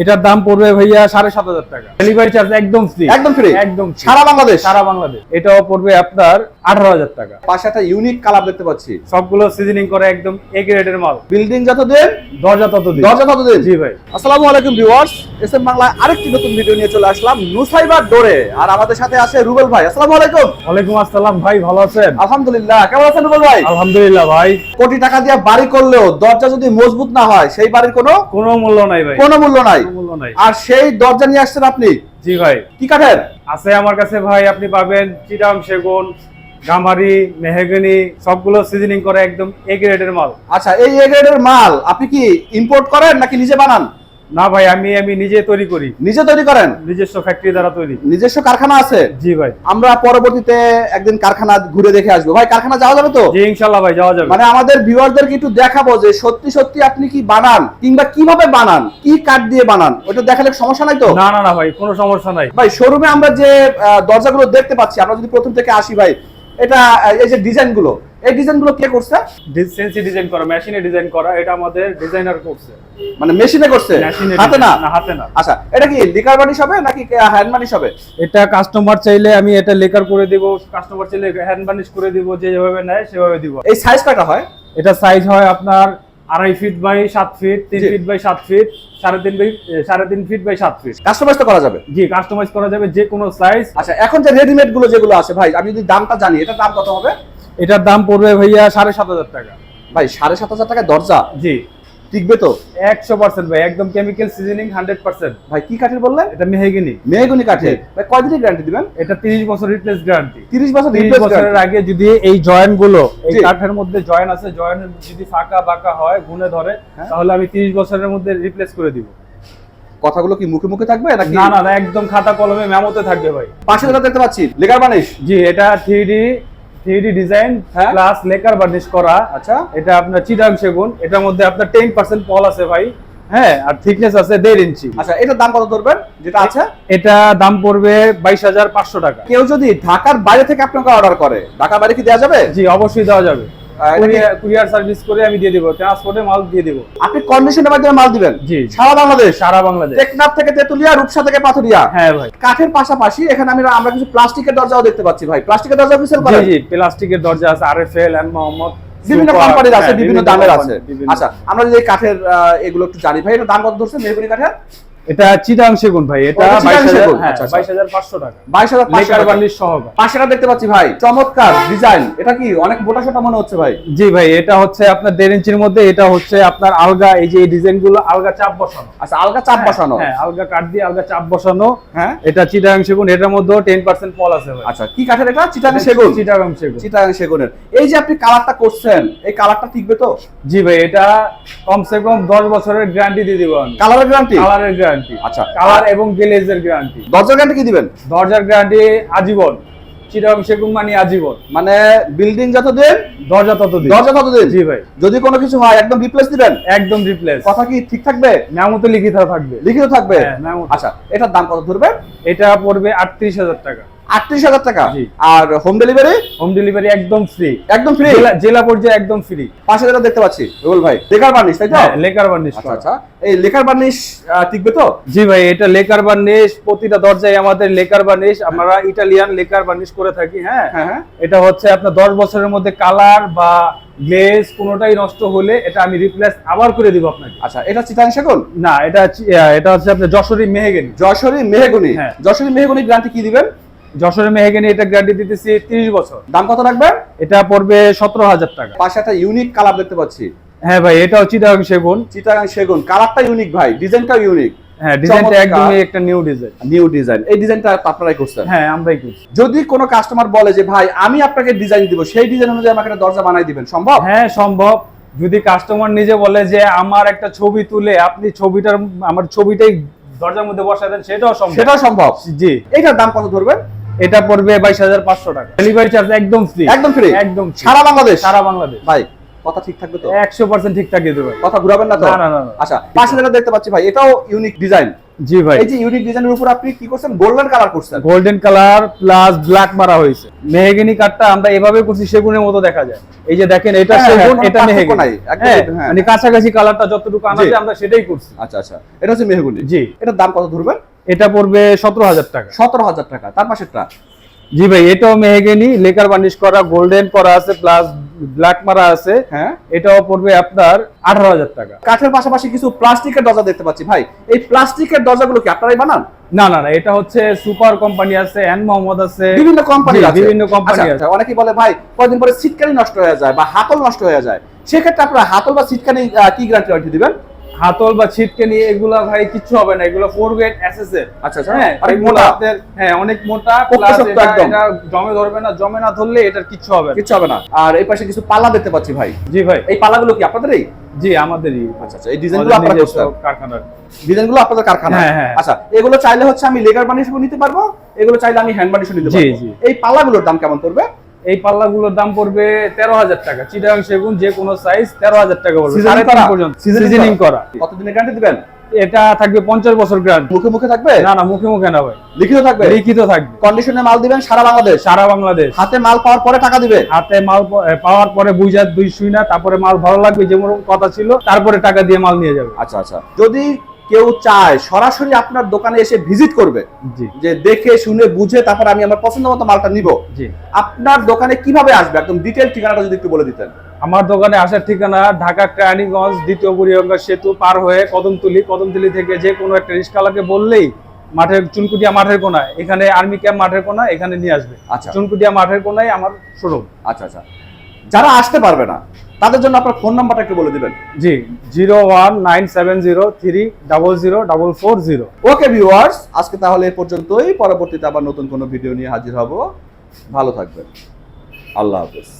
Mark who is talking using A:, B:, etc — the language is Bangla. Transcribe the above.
A: এটার দাম পড়বে ভাইয়া সাড়ে সাত হাজার টাকা। ডেলিভারি চার্জ একদম ফ্রি
B: একদম ফ্রি
A: একদম
B: সারা বাংলাদেশ?
A: সারা বাংলাদেশ। এটাও পড়বে আপনার আঠারো হাজার টাকা।
B: পাশে একটা ইউনিক কালার দেখতে পাচ্ছি।
A: সবগুলো সিজনিং করে একদম এ গ্রেডের মাল।
B: বিল্ডিং যত দিন
A: দরজা তত দিন
B: দরজা তত দিন
A: জি ভাই।
B: আসসালামু আলাইকুম ভিউয়ার্স এস এম বাংলায় আরেকটি নতুন ভিডিও নিয়ে চলে আসলাম নুসাইবার ডোরে। আর আমাদের সাথে আছে রুবেল ভাই। আসসালামু আলাইকুম।
A: ওয়ালাইকুম আসসালাম ভাই ভালো আছেন?
B: আলহামদুলিল্লাহ। কেমন আছেন রুবেল ভাই?
A: আলহামদুলিল্লাহ ভাই।
B: কোটি টাকা দিয়ে বাড়ি করলেও দরজা যদি মজবুত না হয় সেই বাড়ির কোনো
A: কোনো মূল্য নাই ভাই।
B: কোনো মূল্য নাই।
A: নাই।
B: আর সেই দরজা নিয়ে আসছেন আপনি?
A: জি ভাই।
B: কি কাঠের?
A: আছে আমার কাছে ভাই আপনি পাবেন চিরাম সেগুন গামারি মেহগনি সবগুলো সিজনিং করে একদম এ গ্রেডের মাল।
B: আচ্ছা এই এ গ্রেডের মাল আপনি কি ইম্পোর্ট করেন নাকি নিজে বানান?
A: না ভাই আমি আমি নিজে তৈরি করি।
B: নিজে তৈরি করেন?
A: নিজস্ব ফ্যাক্টরি দ্বারা তৈরি।
B: নিজস্ব কারখানা আছে?
A: জি ভাই।
B: আমরা পরবর্তীতে একদিন কারখানা ঘুরে দেখে আসব। ভাই কারখানা যাওয়া যাবে তো?
A: জি ইনশাল্লাহ ভাই যাওয়া যাবে।
B: মানে আমাদের ভিউয়ারদেরকে একটু দেখাবো যে সত্যি সত্যি আপনি কি বানান কিংবা কীভাবে বানান কি কাঠ দিয়ে বানান ওটা দেখালে সমস্যা নাই তো?
A: না না না ভাই কোনো সমস্যা নাই।
B: ভাই শোরুমে আমরা যে দরজাগুলো দেখতে পাচ্ছি আমরা যদি প্রথম থেকে আসি ভাই এটা এই যে ডিজাইনগুলো এই কে করছে?
A: ডিজাইন করা মেশিনে ডিজাইন করা এটা আমাদের ডিজাইনার করছে।
B: মানে মেশিনে করছে? হাতে না?
A: হাতে না।
B: আচ্ছা এটা কি লিকার বানিশ হবে নাকি হ্যান্ড বানিশ হবে
A: এটা কাস্টমার চাইলে আমি এটা লেকার করে দিব কাস্টমার চাইলে হ্যান্ড করে দিব যেভাবে নেয় সেভাবে দিব।
B: এই সাইজ কয়টা হয়?
A: এটা সাইজ হয় আপনার আড়াই ফিট বাই সাত ফিট তিন ফিট বাই সাত ফিট সাড়ে তিন বাই সাড়ে তিন ফিট বাই সাত ফিট
B: কাস্টমাইজ তো করা যাবে।
A: জি কাস্টমাইজ করা যাবে যে কোনো সাইজ
B: আচ্ছা এখন যে রেডিমেডগুলো যেগুলো আছে ভাই আমি যদি দামটা জানি এটা দাম কত হবে?
A: এটার দাম পড়বে ভাইয়া সাড়ে সাত হাজার টাকা।
B: ভাই সাড়ে সাত হাজার টাকা দরজা?
A: জি।
B: টিকবে তো?
A: একশো পার্সেন্ট ভাই একদম কেমিক্যাল সিজনিং হান্ড্রেড পার্সেন্ট
B: ভাই কি কাঠের বললেন?
A: এটা মেহেগিনি।
B: মেহগুনি কাঠের? ভাই কয়দিনের গ্যারান্টি দিবেন?
A: এটা তিরিশ বছর রিপ্লেস গ্যারান্টি
B: তিরিশ বছর
A: তিরিশ বছরের আগে যদি এই জয়েন্টগুলো এই কাঠের মধ্যে জয়েন আছে জয়েন যদি ফাঁকা বাঁকা হয় গুনে ধরে
B: হ্যাঁ।
A: তাহলে আমি তিরিশ বছরের মধ্যে রিপ্লেস করে দিব।
B: কথাগুলো কি মুখে মুখে থাকবে নাকি?
A: না না না, একদম খাতা কলমে মেমোতে থাকবে ভাই।
B: পাশে যেটা দেখতে পাচ্ছি লেকার বানিশ।
A: জি এটা three D three D design
B: হ্যাঁ।
A: প্লাস লেকার বার্নিশ করা।
B: আচ্ছা।
A: এটা আপনার চিটাং সেগুন। এটার মধ্যে আপনার টেন পার্সেন্ট পল আছে ভাই। হ্যাঁ আর থিকনেস আছে দেড় ইঞ্চি।
B: আচ্ছা এটার দাম কত ধরবেন? যেটা আছে?
A: এটা দাম পড়বে বাইশ হাজার পাঁচশো টাকা।
B: কেউ যদি ঢাকার বাইরে থেকে আপনাকে অর্ডার করে ঢাকার বাইরে কি দেওয়া যাবে?
A: জি অবশ্যই দেওয়া যাবে। কুরিয়ার সার্ভিস করে আমি দিয়ে দিব ট্রান্সপোর্টে মাল দিয়ে দিব।
B: আপনি কন্ডিশনের মাধ্যমে মাল দিবেন?
A: জি
B: সারা বাংলাদেশ?
A: সারা বাংলাদেশ।
B: টেকনাফ থেকে তেতুলিয়া রূপসা থেকে পাথুরিয়া?
A: হ্যাঁ ভাই।
B: কাঠের পাশাপাশি এখানে আমি আমরা কিছু প্লাস্টিকের দরজাও দেখতে পাচ্ছি ভাই। প্লাস্টিকের দরজা কি সেল
A: জি
B: করেন?
A: জি প্লাস্টিকের দরজা আছে আরএফএল এন্ড মোহাম্মদ
B: বিভিন্ন
A: সুপার,
B: কোম্পানির আছে
A: হ্যাঁ,
B: বিভিন্ন দামের আছে। আচ্ছা আমরা যদি কাঠের এগুলো একটু জানি। ভাই এটা দাম কত ধরছে মেহগুনি কাঠের?
A: এটা চিটাং সেগুন ভাই এটা
B: ওটা চিটাং
A: বাইশ হাজার
B: সেগুন,
A: হ্যাঁ
B: আচ্ছা, আচ্ছা।
A: টাকা।
B: বাইশ
A: লেকার বার্নিশ সহকার।
B: পাশেটা দেখতে পাচ্ছি ভাই। চমৎকার ডিজাইন। এটা কি অনেক মোটা সোটা মনে হচ্ছে ভাই?
A: জি ভাই এটা হচ্ছে আপনার ইঞ্চির মধ্যে এটা হচ্ছে আপনার আলগা এই যে ডিজাইনগুলো আলগা চাপ বসানো।
B: আচ্ছা আলগা চাপ বসানো।
A: হ্যাঁ আলগা দিয়ে আলগা চাপ বসানো।
B: হ্যাঁ।
A: এটা চিটাং সেগুন এটার মধ্যেও টেন পার্সেন্ট পল আছে ভাই।
B: আচ্ছা কি কাঠের এটা? চিটাং সেগুন।
A: চিটাগাং সেগুন।
B: চিটাং সেগুনের। এই যে আপনি কালারটা করছেন এই কালারটা টিকবে তো?
A: জি ভাই এটা কমসে কম দশ বছরের গ্যারান্টি দিয়ে দিব আমি।
B: কালারের গ্যারান্টি
A: কালারের গ্যারান্টি
B: আচ্ছা।
A: কালার এবং গ্লেজের গ্যারান্টি
B: দরজার গ্যারান্টি কি দিবেন?
A: দরজার গ্যারান্টি আজীবন। সেগুন মানে আজীবন।
B: মানে বিল্ডিং যত দিন
A: দরজা তত দিন
B: দরজা তত দিন
A: জি ভাই।
B: যদি কোনো কিছু হয় একদম রিপ্লেস দিবেন?
A: একদম রিপ্লেস
B: কথা কি ঠিক থাকবে?
A: মেমোতে লিখিত থাকবে।
B: লিখিত থাকবে?
A: হ্যাঁ।
B: আচ্ছা এটার দাম কত ধরবে?
A: এটা পড়বে আটত্রিশ হাজার টাকা।
B: আটত্রিশ হাজার টাকা। আর হোম ডেলিভারি
A: হোম ডেলিভারি একদম ফ্রি
B: একদম ফ্রি
A: জেলা পর্যায়ে একদম ফ্রি
B: পাশে যেটা দেখতে পাচ্ছি। রুবেল ভাই লেকার বার্নিশ তাই তো?
A: লেকার বার্নিশ
B: আচ্ছা আচ্ছা। এই লেকার বার্নিশ টিকবে তো?
A: জি ভাই এটা লেকার বার্নিশ প্রতিটা দরজায় আমাদের লেকার বার্নিশ আমরা ইটালিয়ান লেকার বার্নিশ করে থাকি হ্যাঁ?
B: হ্যাঁ হ্যাঁ।
A: এটা হচ্ছে আপনার দশ বছরের মধ্যে কালার বা গ্লেজ কোনোটাই নষ্ট হলে এটা আমি রিপ্লেস আবার করে দিব আপনাকে।
B: আচ্ছা এটা চিটাং সেগুন?
A: না এটা হচ্ছে- এটা হচ্ছে আপনার যশোরী মেহেগেনি।
B: যশোরী মেহগুনি।
A: হ্যাঁ।
B: যশোরী মেহগুনি গ্যারান্টি কি দিবেন?
A: যশোরী মেহেগেনি এটা গ্যারান্টি দিতেছি তিরিশ বছর।
B: দাম কত রাখবেন
A: এটা পড়বে সতেরো হাজার টাকা।
B: পাশে একটা ইউনিক কালার দেখতে পাচ্ছি।
A: হ্যাঁ ভাই এটা চিটাগাং সেগুন।
B: চিটাগাং সেগুন। কালারটা ইউনিক ভাই ডিজাইনটাও ইউনিক
A: হ্যাঁ ডিজাইনটা একদমই একটা নিউ ডিজাইন
B: নিউ ডিজাইন এই ডিজাইনটা আপনারাই করছেন।
A: হ্যাঁ আমরাই করছি।
B: যদি কোনো কাস্টমার বলে যে ভাই আমি আপনাকে ডিজাইন দিব সেই ডিজাইন অনুযায়ী আমাকে একটা দরজা বানাই দিবেন সম্ভব?
A: হ্যাঁ সম্ভব। যদি কাস্টমার নিজে বলে যে আমার একটা ছবি তুলে আপনি ছবিটার আমার ছবিটাই দরজার মধ্যে বসায় দেন সেটাও সম্ভব।
B: সেটাও সম্ভব?
A: জি।
B: এইটার দাম কত ধরবেন?
A: এটা পড়বে বাইশ হাজার পাঁচশো টাকা। ডেলিভারি চার্জ একদম ফ্রি
B: একদম ফ্রি
A: একদম
B: সারা বাংলাদেশ?
A: সারা বাংলাদেশ।
B: ভাই কথা ঠিক থাকবে তো?
A: একশো পার্সেন্ট ঠিক থাকে দেবে
B: কথা ঘুরাবেন না তো?
A: না, না, না।
B: আচ্ছা পাশে যেটা দেখতে পাচ্ছি ভাই এটাও ইউনিক ডিজাইন
A: জি ভাই।
B: এই যে ইউনিক ডিজাইনের উপর আপনি কি করছেন? গোল্ডেন কালার করছেন।
A: গোল্ডেন কালার প্লাস ব্ল্যাক মারা হয়েছে। মেহগিনি কাঠটা আমরা এভাবে করছি সেগুনের মতো দেখা যায়। এই যে দেখেন এটা
B: হ্যাঁ, হ্যাঁ,
A: সেগুন এটা মেহগিনি। হ্যাঁ। মানে কাছাকাছি কালারটা যতটুকু আনা যায় আমরা সেটাই করছি।
B: আচ্ছা আচ্ছা। এটা হচ্ছে মেহগুনি।
A: জি।
B: এটার দাম কত ধরবেন?
A: এটা পড়বে সতেরো হাজার টাকা।
B: সতেরো হাজার টাকা তার পাশেরটা
A: জি ভাই এটাও মেহগিনি লেকার বার্নিশ করা গোল্ডেন করা আছে প্লাস ব্ল্যাক মারা আছে।
B: হ্যাঁ।
A: এটাও পড়বে আপনার আঠারো হাজার টাকা।
B: কাঠের পাশাপাশি কিছু প্লাস্টিকের দরজা দেখতে পাচ্ছি। ভাই এই প্লাস্টিকের দরজাগুলো কি আপনারাই বানান?
A: না না না এটা হচ্ছে সুপার কোম্পানি আছে এন মোহাম্মদ আছে।
B: বিভিন্ন কোম্পানি আছে।
A: বিভিন্ন কোম্পানি
B: আচ্ছা,
A: আছে।
B: অনেকেই বলে ভাই কয়দিন পরে সিটকানি নষ্ট হয়ে যায় বা হাতল নষ্ট হয়ে যায়। সেক্ষেত্রে আপনারা হাতল বা সিটকানি কি গ্যারান্টি দিবেন?
A: হাতল বা ছিটকে নিয়ে এগুলা ভাই কিচ্ছু হবে না এগুলো ফোর গ্রেড এসএস এর
B: আচ্ছা
A: হ্যাঁ
B: অনেক মোটা।
A: হ্যাঁ অনেক মোটা প্লাস এটা জমে ধরবে না জমে না ধরলে এটার কিচ্ছু হবে না।
B: কিচ্ছু হবে না। আর এই পাশে কিছু পাল্লা দেখতে পাচ্ছি ভাই।
A: জি ভাই।
B: এই পাল্লাগুলো কি আপনাদেরই?
A: জি আমাদেরই।
B: আচ্ছা আচ্ছা এই ডিজাইনগুলো করছেন
A: কারখানার।
B: ডিজাইনগুলো আপনাদের কারখানা?
A: হ্যাঁ, হ্যাঁ।
B: আচ্ছা এগুলো চাইলে হচ্ছে আমি লেগার বানিশও নিতে পারব? এগুলো চাইলে আমি হ্যান্ড বানিশও নিতে পারব। এই পাল্লাগুলোর দাম কেমন পড়বে?
A: এই পাল্লাগুলোর দাম পড়বে তেরো হাজার টাকা। চিটাং সেগুন যে কোনো সাইজ তেরো হাজার টাকা পড়বে। সাড়ে তিন পর্যন্ত। সিজনিং করা?
B: কতদিনের গ্যারান্টি দিবেন?
A: এটা থাকবে পঞ্চাশ বছর গ্রান্ট
B: মুখে মুখে থাকবে?
A: না না মুখে মুখে না ভাই।
B: লিখিত থাকবে?
A: লিখিত থাকবে।
B: কন্ডিশনে মাল দিবেন সারা বাংলাদেশ?
A: সারা বাংলাদেশ।
B: হাতে মাল পাওয়ার পরে টাকা দিবে?
A: হাতে মাল পাওয়ার পরে বুঝা দুই শুই না তারপরে মাল ভালো লাগবে যেমন কথা ছিল তারপরে টাকা দিয়ে মাল নিয়ে যাবে।
B: আচ্ছা আচ্ছা। যদি কেউ চায় সরাসরি আপনার দোকানে এসে ভিজিট করবে। যে দেখে শুনে বুঝে তারপর আমি আমার পছন্দ মতো মালটা নিব।
A: জি।
B: আপনার দোকানে কীভাবে আসবে? একদম ডিটেল ঠিকানাটা যদি একটু বলে দিতেন।
A: আমার দোকানে আসার ঠিকানা ঢাকা কেরানীগঞ্জ দ্বিতীয় বুড়িগঙ্গা সেতু পার হয়ে কদমতলি কদমতলি থেকে যে কোনো একটা রিস্কালাকে বললেই মাঠের চুনকুটিয়া মাঠের কোনায়। এখানে আর্মি ক্যাম্প মাঠের কোনায় এখানে নিয়ে আসবে।
B: আচ্ছা।
A: চুনকুটিয়া মাঠের কোনায় আমার শোরুম।
B: আচ্ছা আচ্ছা। যারা আসতে পারবে না তাদের জন্য আপনার ফোন নাম্বারটা একটু বলে দিবেন।
A: জি zero one nine seven zero three double zero double four zero
B: okay viewers আজকে তাহলে এ পর্যন্তই। পরবর্তীতে আবার নতুন কোনো ভিডিও নিয়ে হাজির হব। ভালো থাকবেন। আল্লাহ হাফেজ।